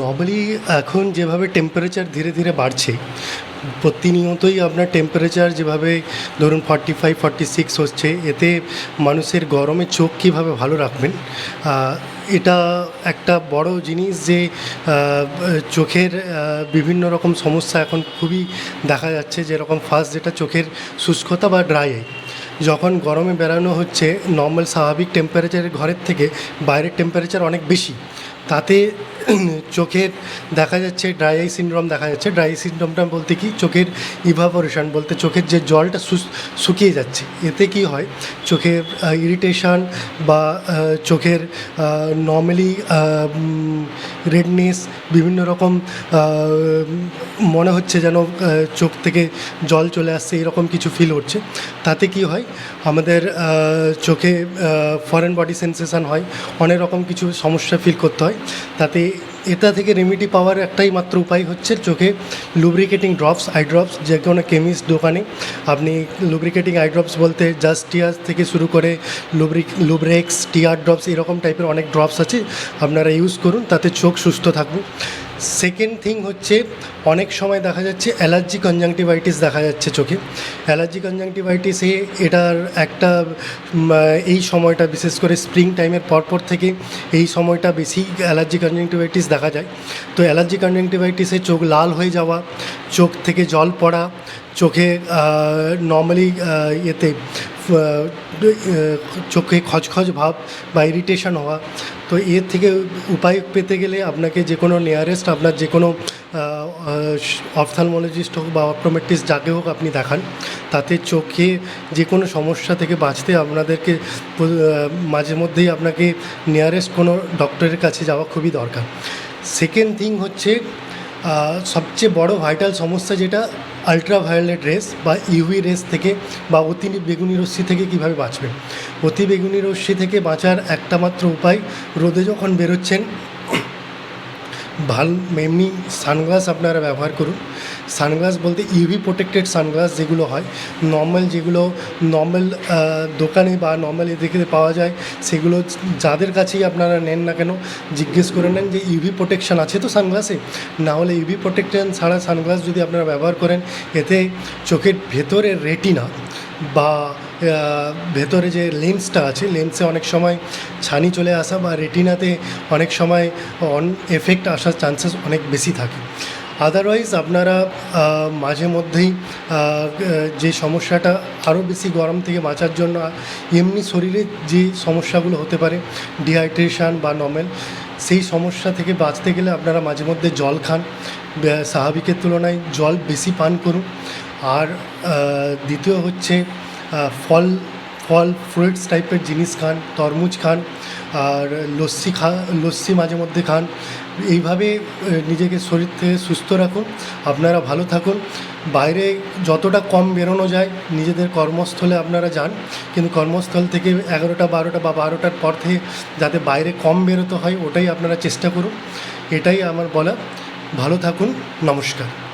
Normally এখন যেভাবে temperature ধীরে ধীরে বাড়ছে, প্রতিনিয়তই আপনার টেম্পারেচার যেভাবে ধরুন ফর্টি ফাইভ ফর্টি সিক্স হচ্ছে, এতে মানুষের গরমে চোখ কীভাবে ভালো রাখবেন? এটা একটা বড় জিনিস যে চোখের বিভিন্ন রকম সমস্যা এখন খুবই দেখা যাচ্ছে, যেরকম ফার্স্ট যেটা চোখের শুষ্কতা বা ড্রাই আই যখন গরমে বেড়ানো হচ্ছে নর্মাল স্বাভাবিক টেম্পারেচারের ঘরের থেকে বাইরের টেম্পারেচার অনেক বেশি। তাতে চোখের দেখা যাচ্ছে ড্রাই আই সিনড্রোম দেখা যাচ্ছে। ড্রাই আই সিনড্রোমটা বলতে কি? চোখের ইভাপোরেশন বলতে চোখের যে জলটা শুকিয়ে যাচ্ছে। এতে কি হয়? চোখের ইরিটেশন বা চোখের নর্মালি রেডনেস বিভিন্ন রকম মনে হচ্ছে যেন চোখ থেকে জল চলে আসছে, এরকম কিছু ফিল হচ্ছে। তাতে কি হয়? আমাদের চোখে ফরেন বডি সেন্সেশন হয়। অনেক রকম কিছু সমস্যা ফিল করতে হয়। তাতে এটা থেকে রেমিডি পাওয়ার একটাই মাত্র উপায় হচ্ছে চোখে লুব্রিকেটিং ড্রপস আই ড্রপস যে কোনো কেমিস্ট দোকানে। আপনি লুব্রিকেটিং আই ড্রপস বলতে জাস্ট টিয়ার্স থেকে শুরু করে লুব্রিক লুব্রেক্স টিয়ার ড্রপস এরকম টাইপের অনেক ড্রপস আছে। আপনারা ইউজ করুন, তাতে চোখ সুস্থ থাকবে। সেকেন্ড থিং হচ্ছে অনেক সময় দেখা যাচ্ছে অ্যালার্জি কনজাংটিভাইটিস দেখা যাচ্ছে চোখে। অ্যালার্জি কনজাংটিভাইটিসে এটার একটা এই সময়টা বিশেষ করে স্প্রিং টাইমের পরপর থেকে এই সময়টা বেশি অ্যালার্জি কনজাংটিভাইটিস দেখা যায়। তো অ্যালার্জি কনজাংটিভাইটিসে চোখ লাল হয়ে যাওয়া চোখ থেকে জল পড়া চোখে নর্মালি আহ, চোখে খচখচ ভাব বা ইরিটেশন হওয়া। তো এর থেকে উপায় পেতে গেলে আপনাকে যে কোনো নিয়ারেস্ট আপনার যে কোনো অপথালমোলজিস্ট হোক বা অপটোমেট্রিস্ট যাকে হোক আপনি দেখান। তাতে চোখে যে কোনো সমস্যা থেকে বাঁচতে আপনাদেরকে মাঝে মধ্যেই আপনাকে নিয়ারেস্ট কোনো ডক্টরের কাছে যাওয়া খুবই দরকার। সেকেন্ড থিং হচ্ছে সবচেয়ে বড় ভাইটাল সমস্যা যেটা আলট্রাভায়োলেট রেস বা ইউভি রেস থেকে বা অতি বেগুনি রশ্মি থেকে কীভাবে বাঁচবেন অতি বেগুনি রশ্মি থেকে বাঁচার একটা মাত্র উপায়, রোদে যখন বেরোচ্ছেন ভালো এমনি সানগ্লাস আপনারা ব্যবহার করুন। সানগ্লাস বলতে ইউভি প্রোটেক্টেড সানগ্লাস যেগুলো হয় নর্মাল যেগুলো নর্মাল দোকানে বা নর্মাল এদিকে পাওয়া যায়, সেগুলো যাদের কাছেই আপনারা নেন না কেন, জিজ্ঞেস করে নেন যে ইউভি প্রোটেকশন আছে তো সানগ্লাসে? না হলে ইউভি প্রোটেকশন ছাড়া সানগ্লাস যদি আপনারা ব্যবহার করেন, এতে চোখের ভেতরের রেটিনা বা ভেতরে যে লেন্সটা আছে লেন্সে অনেক সময় ছানি চলে আসা বা রেটিনাতে অনেক সময় অন এফেক্ট আসার চান্সেস অনেক বেশি থাকে। আদারওয়াইজ আপনারা মাঝে মধ্যেই যে সমস্যাটা আরও বেশি গরম থেকে বাঁচার জন্য, এমনি শরীরে যে সমস্যাগুলো হতে পারে ডিহাইড্রেশন বা নর্মাল সেই সমস্যা থেকে বাঁচতে গেলে আপনারা মাঝে মধ্যে জল খান। স্বাভাবিকের তুলনায় জল বেশি পান করুন। আর দ্বিতীয় হচ্ছে ফল ফল ফ্রুটস টাইপের জিনিস খান, তরমুজ খান, আর লস্যি খা, লস্যি মাঝে মধ্যে খান। এইভাবে নিজেকে শরীর থেকে সুস্থ রাখুন, আপনারা ভালো থাকুন। বাইরে যতটা কম বেরোনো যায়, নিজেদের কর্মস্থলে আপনারা যান। কিন্তু কর্মস্থল থেকে এগারোটা, বারোটা বা বারোটার পর থেকে যাতে বাইরে কম বেরোতে হয়, ওটাই আপনারা চেষ্টা করুন। এটাই আমার বলা ভালো থাকুন, নমস্কার।